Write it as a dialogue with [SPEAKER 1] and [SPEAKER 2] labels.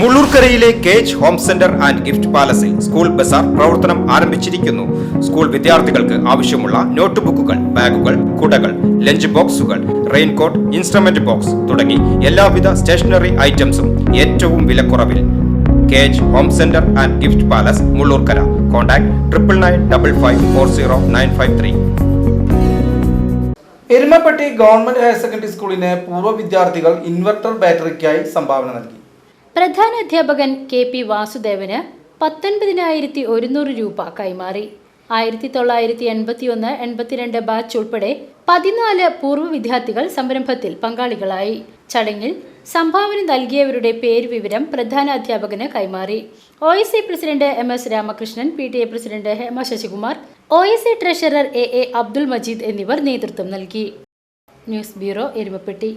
[SPEAKER 1] മുള്ളൂർക്കരയിലെ cage home centre and gift പാലസിൽ school Bazar പ്രവർത്തനം ആരംഭിച്ചിരിക്കുന്നു. School വിദ്യാർത്ഥികൾക്ക് ആവശ്യമുള്ള നോട്ട് ബുക്കുകൾ ബാഗുകൾ കുടകൾ ലഞ്ച് ബോക്സുകൾ റെയിൻകോട്ട് ഇൻസ്ട്രുമെന്റ് ബോക്സ് തുടങ്ങി എല്ലാവിധ സ്റ്റേഷനറി ഐറ്റംസും ഏറ്റവും വിലക്കുറവിൽ. Cage home centre and gift palace Mullurkara. Contact triple nine double five four zero nine five three.
[SPEAKER 2] Erumapetty government higher secondary സ്കൂളിന് പൂർവ വിദ്യാർത്ഥികൾ ഇൻവെർട്ടർ ബാറ്ററിക്കായി സംഭാവന നൽകി.
[SPEAKER 3] പ്രധാന അധ്യാപകൻ കെ പി വാസുദേവന് പത്തൊൻപതിനായിരത്തി ഒരുന്നൂറ് രൂപ കൈമാറി. ആയിരത്തി തൊള്ളായിരത്തി എൺപത്തി ഒന്ന് എൺപത്തിരണ്ട് ബാച്ച് ഉൾപ്പെടെ പതിനാല് പൂർവ വിദ്യാർത്ഥികൾ സംരംഭത്തിൽ പങ്കാളികളായി. ചടങ്ങിൽ സംഭാവന നൽകിയവരുടെ പേര് വിവരം പ്രധാന അധ്യാപകന് കൈമാറി. O S C president M S Ramakrishnan P T A president Hema Sasikumar O S C treasurer A A Abdul Majeed എന്നിവർ നേതൃത്വം നൽകി. News bureau Erumapetty.